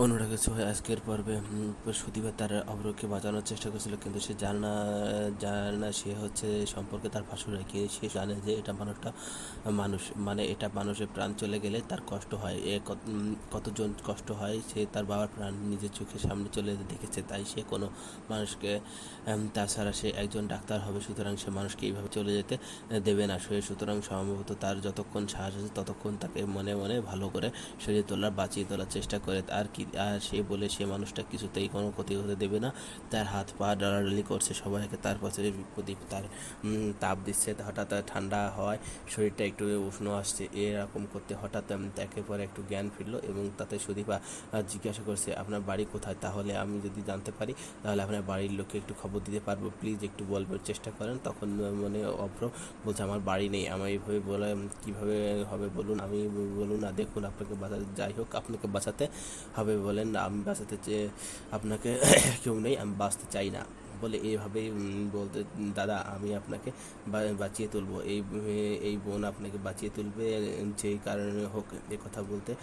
অন্যরা কিছু আজকের পর্বে। সুদীপা তার অবরোধকে বাঁচানোর চেষ্টা করেছিল, কিন্তু সে জানে জানে সে হচ্ছে সম্পর্কে তার ভাসুর কি সে জানে যে এটা মানুষটা মানুষ মানে এটা মানুষের প্রাণ চলে গেলে তার কষ্ট হয়। এ কত- কতজন কষ্ট হয় সে তার বাবার প্রাণ নিজের চোখের সামনে চলে দেখেছে, তাই সে কোনো মানুষকে তাছাড়া সে একজন ডাক্তার হবে, সুতরাং সে মানুষকে এইভাবে চলে যেতে দেবে না। সে সুতরাং সম্ভবত তার যতক্ষণ সাহস আছে ততক্ষণ তাকে মনে মনে ভালো করে সরিয়ে তোলার, বাঁচিয়ে তোলার চেষ্টা করে। আর কি আর সে বলে সে মানুষটা কিছুতেই কোনো ক্ষতি হতে দেবে না। তার হাত পা ডালাডালি করছে সবাইকে তার পাশে প্রদীপ তার তাপ দিচ্ছে হঠাৎ ঠান্ডা হওয়ায় শরীরটা একটু উষ্ণ আসছে এরকম করতে হঠাৎ উম, পরে একটু জ্ঞান ফিরলো এবং তাতে সুদীপা জিজ্ঞাসা করছে আপনার বাড়ি কোথায়? তাহলে আমি যদি জানতে পারি তাহলে আপনার বাড়ির লোককে একটু খবর দিতে পারব। প্লিজ একটু বলবার চেষ্টা করেন। তখন মানে অভ্র বলছে আমার বাড়ি নেই। আমার এইভাবে বলে কীভাবে হবে বলুন? আমি বলুন না দেখুন আপনাকে বাঁচাতে যাই হোক আপনাকে বাঁচাতে হবে। বলেন আমি বাঁচাতে চেয়ে আপনাকে কেউ নেই আমি বাঁচতে চাই না। বলে এইভাবেই বলতে, দাদা, আমি আপনাকে বাঁচিয়ে তুলবো। এই এই বোন আপনাকে বাঁচিয়ে তুলবে, যেই কারণে হোক এ কথা বলতে।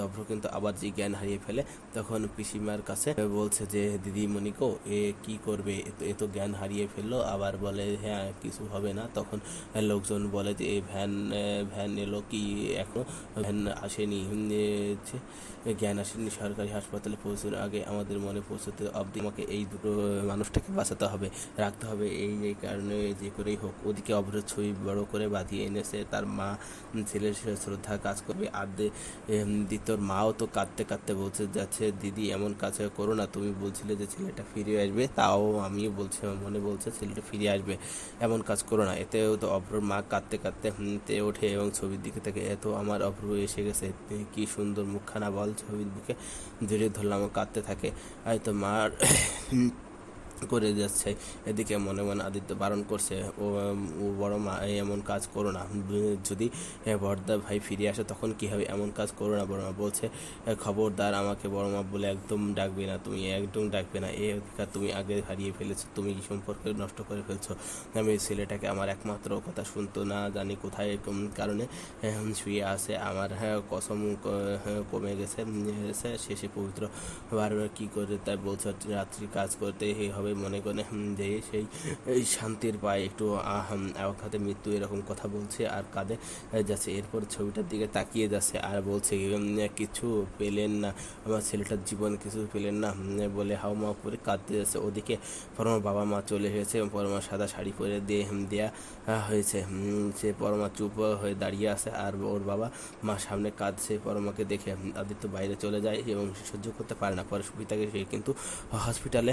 অভ্র কিন্তু আবার যে জ্ঞান হারিয়ে ফেলে, তখন পিসিমার কাছে বলছে যে দিদিমণিকেও এ কি করবে? এ তো- জ্ঞান হারিয়ে ফেলল। আবার বলে হ্যাঁ কিছু হবে না। তখন লোকজন বলে যে এই ভ্যান ভ্যান এলো কি এখনও? ভ্যান আসেনি। জ্ঞান আসেনি সরকারি হাসপাতালে পৌঁছানোর আগে আমাদের মনে পৌঁছতে অবধি আমাকে এই দুটো মানুষটাকে বাঁচাতে হবে রাখতে হবে। এই এই কারণে যে করেই হোক ওদিকে অবরোধ ছবি বড় করে বাঁধিয়ে এনেছে তার মা ছেলের শ্রদ্ধা কাজ করবে। আর দিতর মাও তো কাঁদতে কাঁদতে বলছে যাচ্ছে দিদি এমন কাজ করো না। তুমি বলছিলে যে ছেলেটা ফিরে আসবে তাও আমি বলছি মনে বলছে ছেলেটা ফিরে আসবে। এমন কাজ করো না। এতেও তো অভ্রর মা কাঁদতে কাঁদতে হুম, তে ওঠে এবং ছবির দিকে থেকে এত আমার অভ্র এসে গেছে কি সুন্দর মুখখানা বল ছবির দিকে ধীরে ধরলাম কাঁদতে থাকে। হয়তো মার করে যাচ্ছে। এদিকে মনে মনে আদিত্য বারণ করছে ও ও বড় মা এমন কাজ করো না। যদি এ, বড়দা ভাই ফিরে আসে তখন কি হবে? এমন কাজ করো না বড় মা বলছে খবরদার আমাকে বড় মা বলে একদম ডাকবে না তুমি একদম ডাকবে না। এই অধিকার তুমি আগে হারিয়ে ফেলেছো তুমি সম্পর্ক নষ্ট করে ফেলছো? আমি ছেলেটাকে আমার একমাত্র কথা শুনতো না জানি কোথায় কারণে শুয়ে আছে। আমার হ্যাঁ কসম হ্যাঁ, কমে গেছে শেষে পবিত্র বারবার কি করে তাই বলছে রাত্রি কাজ করতে এই হবে মনে করে যে সেই শান্তির পায় একটু আওখাতে মৃত্যু এরকম কথা বলছে আর কাঁদে যাচ্ছে। এরপর ছবিটার দিকে তাকিয়ে যাচ্ছে আর বলছে কিছু পেলেন না, আমার ছেলেটার জীবন কিছু পেলেন না বলে হাও মাও করে কাঁদতে যাচ্ছে। ওদিকে পরমা বাবা মা চলে এসেছে, পরমা সাদা শাড়ি পরে দিয়ে দেয়া হয়েছে। সে পরমা চুপ হয়ে দাঁড়িয়ে আছে আর ওর বাবা মা সামনে কাঁদছে। পরমাকে দেখে আদিত্য বাইরে চলে যায় এবং সহ্য করতে পারে না। পরে সুবিতাকে সে কিন্তু হসপিটালে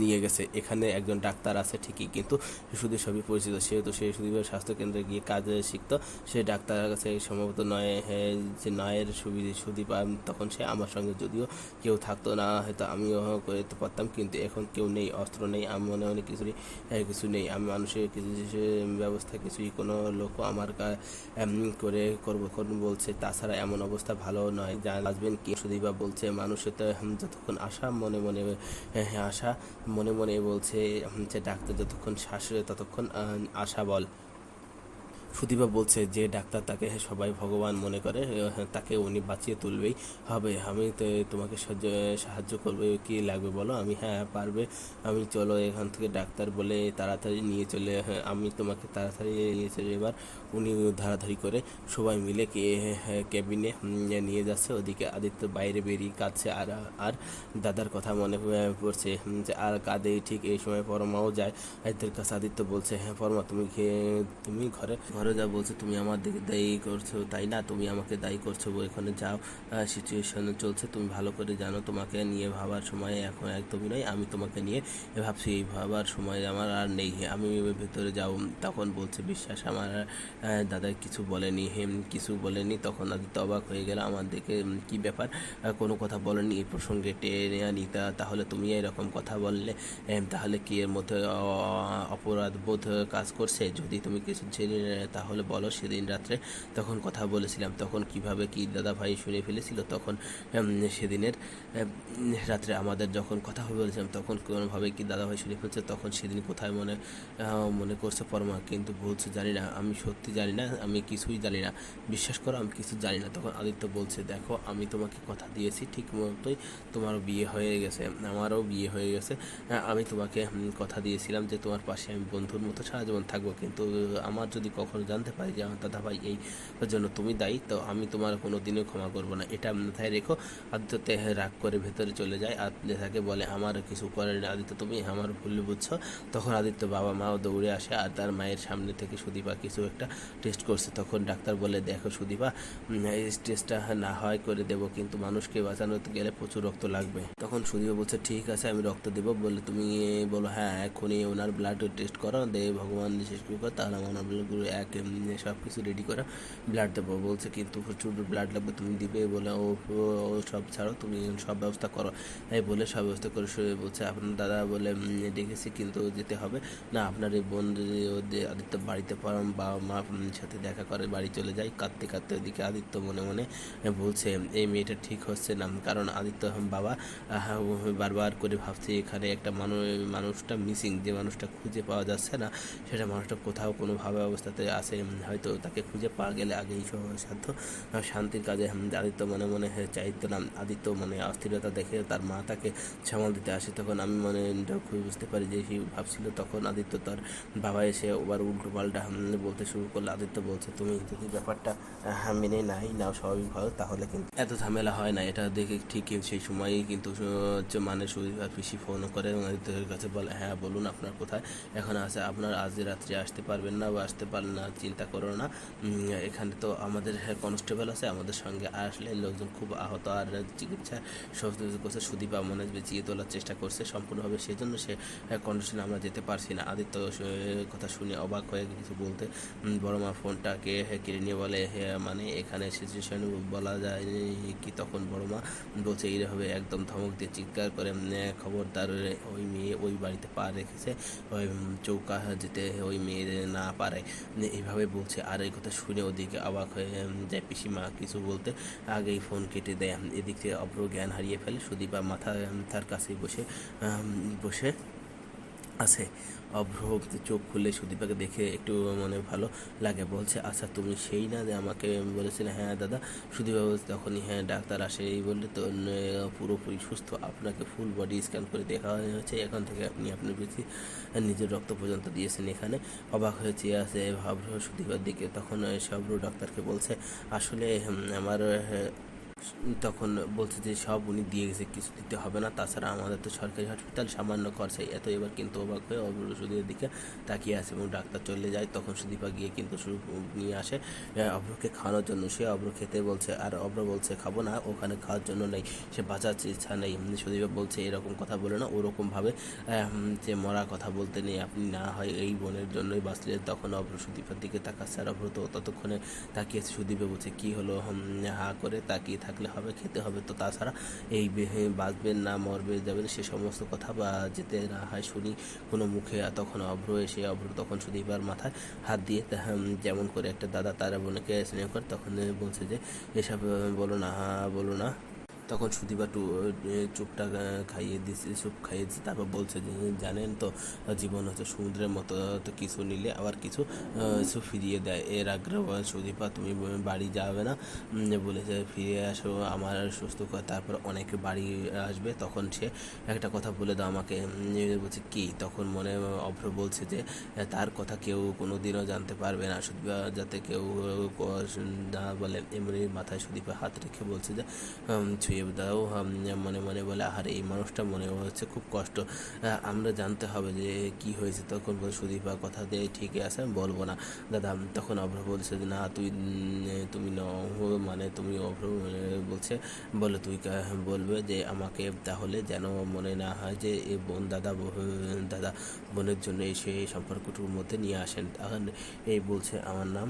নিয়ে গেছে। এখানে একজন ডাক্তার আছে ঠিকই কিন্তু সুদীপ সবই পরিচিত। সেহেতু সে সুদীপের স্বাস্থ্যকেন্দ্রে গিয়ে কাজে শিখতো সে ডাক্তারের কাছে সম্ভবত নয় হ্যাঁ, যে নয়ের সুবিধে আম, তখন সে আমার সঙ্গে যদিও কেউ থাকতো না হয়তো আমিও করতে পারতাম কিন্তু এখন কেউ নেই অস্ত্র নেই আমি মনে মনে কিছুই হ্যাঁ, কিছু নেই। আমি মানুষের কিছু ব্যবস্থা কিছুই কোনো লোকও আমার করে করব বলছে। তাছাড়া এমন অবস্থা ভালো নয়। যা আসবেন কি? সুদীপা বলছে মানুষের তো যতক্ষণ আশা মনে মনে হ্যাঁ, হ্যাঁ, আশা মনে মনে বলছে যে ডাক্তার যতক্ষণ শ্বাস ততক্ষণ আশা বল। সুদীপা বলছে যে ডাক্তার তাকে সবাই ভগবান মনে করে আহ, তাকে উনি বাঁচিয়ে তুলবেই। হবে আমি তো তোমাকে সাহায্য- করবে কি লাগবে বলো? আমি হ্যাঁ পারবে। আমি চলো এখান থেকে ডাক্তার বলে তাড়াতাড়ি নিয়ে চলে হ্যাঁ, আমি তোমাকে তাড়াতাড়ি নিয়ে চলে এবার উনি ধারাধারি করে সবাই মিলে কে কেবিনে নিয়ে যাচ্ছে। ওদিকে আদিত্য বাইরে বেরিয়ে কাঁদছে আর আর দাদার কথা মনে পড়ছে যে আর কাঁদে ঠিক এই সময় পরমাও যায়। এদের কাছে আদিত্য বলছে হ্যাঁ পরমা তুমি তুমি ঘরে ঘরে যা বলছে, তুমি আমার দিকে দায়ী করছ। তাই না? তুমি আমাকে দায়ী করছ। এখানে যাও সিচুয়েশন চলছে, তুমি ভালো করে জানো। তোমাকে নিয়ে ভাবার সময় এখন একদমই নয় আমি তোমাকে নিয়ে ভাবছি, এই ভাবার সময় আমার আর নেই। আমি ভেতরে যাও তখন বলছে, বিশ্বাস, আমার দাদা কিছু বলেনি। হেম, কিছু বলেনি? তখন আদিত্য অবাক হয়ে গেল। আমার দিকে কি ব্যাপার? কোনো কথা বলেনি? এই প্রসঙ্গে টেনে আনি তা, তাহলে তুমি এরকম কথা বললে? তাহলে কি এর মধ্যে অপরাধ বোধ কাজ করছে? যদি তুমি কিছু জেনে তাহলে বলো সেদিন রাত্রে তখন কথা বলেছিলাম, তখন কীভাবে কি দাদা ভাই শুনে ফেলেছিল, তখন সেদিনের রাত্রে আমাদের যখন কথা বলেছিলাম, তখন কোনোভাবে কি দাদা ভাই শুনে ফেলছে, তখন সেদিন কোথায় মনে মনে করছে পরমা, কিন্তু বলছে জানি না, আমি সত্যি জানি না, আমি কিছুই জানি না, বিশ্বাস করো আমি কিছু জানি না। তখন আদিত্য বলছে, দেখো, আমি তোমাকে কথা দিয়েছি, ঠিক মতোই তোমারও বিয়ে হয়ে গেছে, আমারও বিয়ে হয়ে গেছে আমি তোমাকে কথা দিয়েছিলাম যে তোমার পাশে আমি বন্ধুর মতো সারা জীবন থাকব, কিন্তু, আমার যদি কখনো জানতে পারি যে আমার দাদা ভাই এই জন্য তুমি দায়ী, তো আমি তোমার কোনো দিনও ক্ষমা করব না। এটা মাথায় রেখো। আদিত্যতে রাগ করে ভেতরে চলে যায়। আর তাকে বলে, আমার কিছু করার নেই আদিত্য, তুমি আমার ভুল বুঝছ। তখন আদিত্য বাবা মাও দৌড়ে আসে আর তার মায়ের সামনে থেকে সুদীপা কিছু একটা টেস্ট করছে। তখন ডাক্তার বলে, দেখো সুদীপা এই টেস্টটা না হয় করে দেব, কিন্তু মানুষকে বাঁচানোতে গেলে প্রচুর রক্ত লাগবে। তখন সুদীপা বলছে, ঠিক আছে, আমি রক্ত দেবো। বলে, তুমি বলো হ্যাঁ এখনই ওনার ব্লাড টেস্ট করো দে ভগবান শেষ করে তাহলে ব্লাডগুলো এক সব কিছু রেডি করা ব্লাড দেবো। বলছে কিন্তু প্রচুর ব্লাড লাগবে, তুমি দিবে বলে, ও সব ছাড়ো, তুমি সব ব্যবস্থা করো। এই বলে সব ব্যবস্থা করে শুয়ে বলছে, আপনার দাদা বলে ডেকেছি কিন্তু যেতে হবে। না, আপনার এই বোন আদিত্য বাড়িতে পারেন বাবা মা সাথে দেখা করে বাড়ি চলে যায়, কাঁদতে কাঁদতে ওদিকে আদিত্য মনে মনে বলছে, এই মেয়েটা ঠিক হচ্ছে না, কারণ আদিত্য বাবা বারবার করে ভাবছে এখানে একটা মানুষ মানুষটা মিসিং যে মানুষটা খুঁজে পাওয়া যাচ্ছে না, সেটা মানুষটা কোথাও কোনোভাবে অবস্থাতে আছে হয়তো তাকে খুঁজে পাওয়া গেলে আগেই সাধ্য শান্তির কাজে আদিত্য মনে মনে চাইতো না। আদিত্য মানে অস্থিরতা দেখে তার মা তাকে সামাল দিতে আসে। তখন আমি মনে খুবই বুঝতে পারি যে সে ভাবছিল, তখন আদিত্য তার বাবা এসে ওবার উল্টো পাল্টা বলতে শুরু করল। আদিত্য বলছে, তুমি যদি ব্যাপারটা মেনে নাই, নাও স্বাভাবিক হয় তাহলে কিন্তু এত ঝামেলা হয় না। এটা দেখে ঠিক সেই সময়ই কিন্তু মানে সুবিধা পিসি ফোন করে আদিত্যের কাছে বলে হ্যাঁ বলুন আপনার কোথায়? এখন আছে আপনার আজ রাত্রে আসতে পারবেন না বা আসতে পারলেন না। চিন্তা করো না। এখানে তো আমাদের কনস্টেবল আছে আমাদের সঙ্গে আসলে লোকজন খুব আহত আর চিকিৎসা সহযোগিতা করছে সুদীপা মনে হয় বাঁচিয়ে তোলার চেষ্টা করছে সম্পূর্ণভাবে সেই জন্য সে কন্ডিশনে আমরা যেতে পারছি না। আদিত্য কথা শুনে অবাক হয়ে কিছু বলতে বড় মা ফোনটাকে কেড়ে নিয়ে বলে "হে, মানে এখানে সিচুয়েশন বলা যায় কি তখন বড় মা? বলছে এইভাবে একদম ধমক দিয়ে চিৎকার করে খবরদার ওই মেয়ে ওই বাড়িতে পা রেখেছে ওই চৌকা যেতে ওই মেয়ে না পারে। এইভাবে বলছে। আর এই কথা শুনে ওদিকে অবাক হয়ে যায় পিসিমা কিছু বলতে আগেই ফোন কেটে দেয়। এদিক থেকে অপ্র জ্ঞান হারিয়ে ফেলে। সুদীপা মাথা তার কাছে বসে বসে আছে। অভ্র চোখ খুলে সুদীপাকে দেখে একটু মনে ভালো লাগে। বলছে আচ্ছা তুমি সেই না যে আমাকে বলেছিলে হ্যাঁ দাদা? সুদীপা বলছে, তখনই হ্যাঁ ডাক্তার আসে এই বললে তো পুরোপুরি সুস্থ। আপনাকে ফুল বডি স্ক্যান করে দেখা হয়েছে। এখন থেকে আপনি আপনার বেশি নিজের রক্ত পর্যন্ত দিয়েছেন এখানে। অবাক হয়ে চেয়ে আছে ভাব্র সুদীপার দিকে। তখন সব্র ডাক্তারকে বলছে, আসলে আমার তখন বলছে যে সব উনি দিয়ে গেছে কিছু দিতে হবে না। তাছাড়া আমাদের তো সরকারি হসপিটাল সামান্য খরচে এত এবার কিন্তু অবাক হয়ে অব্র সুদীপের দিকে তাকিয়ে আসে এবং ডাক্তার চলে যায়। তখন সুদীপা গিয়ে কিন্তু নিয়ে আসে আহ, অভ্রকে খাওয়ানোর জন্য। সে অভ্র খেতে বলছে আর অব্র বলছে খাব না ওখানে খাওয়ার জন্য নেই সে বাঁচার ইচ্ছা নেই। সুদীপা বলছে এরকম কথা বলে না ওরকমভাবে যে মরা কথা বলতে নেই আপনি না হয় এই বোনের জন্যই বাঁচলে। তখন অব্র সুদীপার দিকে তাকাচ্ছে আর অভ্র তো ততক্ষণে তাকিয়েছে সুদীপে বলছে কি হলো? হা করে তাকিয়ে থাকলে হবে, খেতে হবে। তো তাছাড়া এই বাঁচবেন না, মরবে, যাবেন সে সমস্ত কথা বা যেতে না হয় শুনি কোনো মুখে। তখন অভ্র এসে, অভ্র তখন সুদীপার মাথায় হাত দিয়ে যেমন করে একটা দাদা তারা বোনকে স্নেহ করে তখন বলছে যে, এসব, বলো না বলো না তখন টু চুপটা খাইয়ে দিচ্ছে চুপ খাইয়ে দিচ্ছে তারপর বলছে জানেন তো, জীবন হচ্ছে সমুদ্রের মতো, তো কিছু নিলে আবার কিছু কিছু ফিরিয়ে দেয়। এর আগ্রহ, সুদীপা, তুমি বাড়ি যাবে না? বলেছে, ফিরে আসো, আমার সুস্থ কর তারপর অনেকে বাড়ি আসবে, তখন সে একটা কথা বলে দাও আমাকে। বলছে, কি? তখন মনে অভ্র বলছে যে, তার কথা কেউ কোনো দিনও জানতে পারবে না। সুদীপা যাতে কেউ না বলে, এমনি মাথায় সুদীপা হাত রেখে বলছে যে উম, দাও মনে মনে বলে আর এই মানুষটা মনে হচ্ছে খুব কষ্ট। আমরা জানতে হবে যে কি হয়েছে। তখন বলে সুদীপা কথা দিয়ে ঠিকই আছে আমি বলব না। দাদা তখন অভ্র বলছে যে না তুই তুমি ন মানে তুমি অভ্র বলছে বলে তুই বলবে যে আমাকে তাহলে যেন মনে না হয় যে এ বোন দাদা দাদা বোনের জন্য এসে এই সম্পর্কটুর মধ্যে নিয়ে আসেন। তখন এই বলছে আমার নাম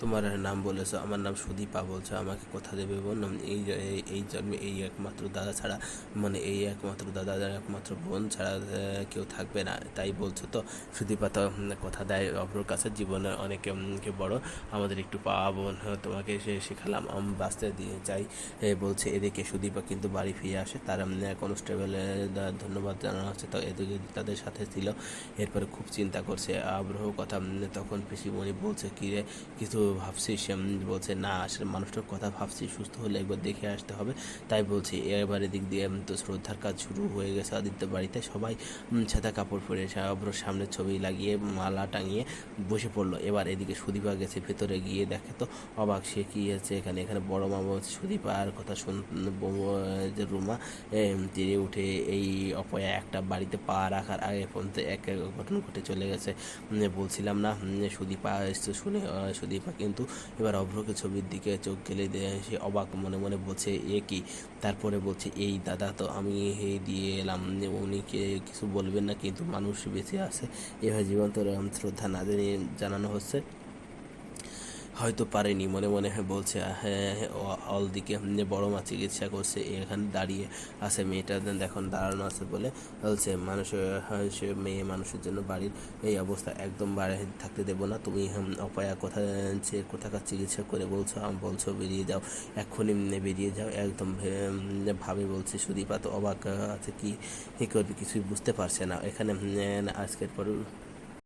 তোমার নাম বলেছ আমার নাম সুদীপা বলছো আমাকে কথা দেবে বোন? এই এই- জন্মে এই একমাত্র দাদা ছাড়া মানে এই একমাত্র দাদা একমাত্র বোন ছাড়া কেউ থাকবে না তাই বলছো তো? সুদীপা তো কথা দেয় অপর কাছে জীবনে অনেকে বড় আমাদের একটু পাওয়া বোন হ্যাঁ, তোমাকে সে শেখালাম আমি বাঁচতে দিয়ে যাই বলছে এদিকে সুদীপা কিন্তু বাড়ি ফিরে আসে তার কনস্টেবলের ধন্যবাদ জানানো হচ্ছে তো এদিকে তাদের সাথে ছিল এরপরে খুব চিন্তা করছে আগ্রহ কথা তখন পিসিমণি বলছে কি রে কিছু ভাবছিস বলছে, না, আসলে মানুষটার কথা ভাবছি, সুস্থ হলে একবার দেখে আসতে হবে। তাই বলছি, এবার এদিক দিয়ে তো শ্রদ্ধার কাজ শুরু হয়ে গেছে আদিত্য বাড়িতে। সবাই ছাতা কাপড় পরে এসে অব্রর সামনে ছবি লাগিয়ে, মালা টাঙিয়ে বসে পড়ল। এবার এদিকে সুদীপা গেছে, ভেতরে গিয়ে দেখে তো অবাক, সে কি আছে এখানে? এখানে বড় মামা হচ্ছে সুদীপা, আর কথা শুন যে রুমা তীরে উঠে এই অপয়া একটা বাড়িতে পা রাখার আগে পর্যন্ত এক এক ঘটনা ঘটে চলে গেছে। বলছিলাম, না সুদীপা শুনে সুদীপা কিন্তু এবার অভ্রকে ছবির দিকে চোখ গেলে সে অবাক মনে মনে বলছে, এ কি? তারপরে বলছে, এই দাদা তো আমি হে দিয়ে এলাম উনিকে কিছু বলবেন না, কিন্তু মানুষ বেঁচে আছে। এভাবে জীবন্ত শ্রদ্ধা না জানানো হচ্ছে। হয়তো পারেনি। মনে মনে বলছে হ্যাঁ অল দিকে বড় মা চিকিৎসা করছে, এখানে দাঁড়িয়ে আছে, মেয়েটা এখন দাঁড়ানো আছে বলে বলছে, মানুষ সে মেয়ে মানুষের জন্য বাড়ির এই অবস্থা একদম বাড়ি, থাকতে দেবো না, তুমি অপায়া কোথা কোথাকার চিকিৎসা করে বলছো বলছো, বেরিয়ে যাও, এক্ষুনি বেরিয়ে যাও। একদম ভাবে বলছে সুদীপা, তো অবাক আছে কি করবে কিছুই বুঝতে পারছে না। এখানে আজকের পর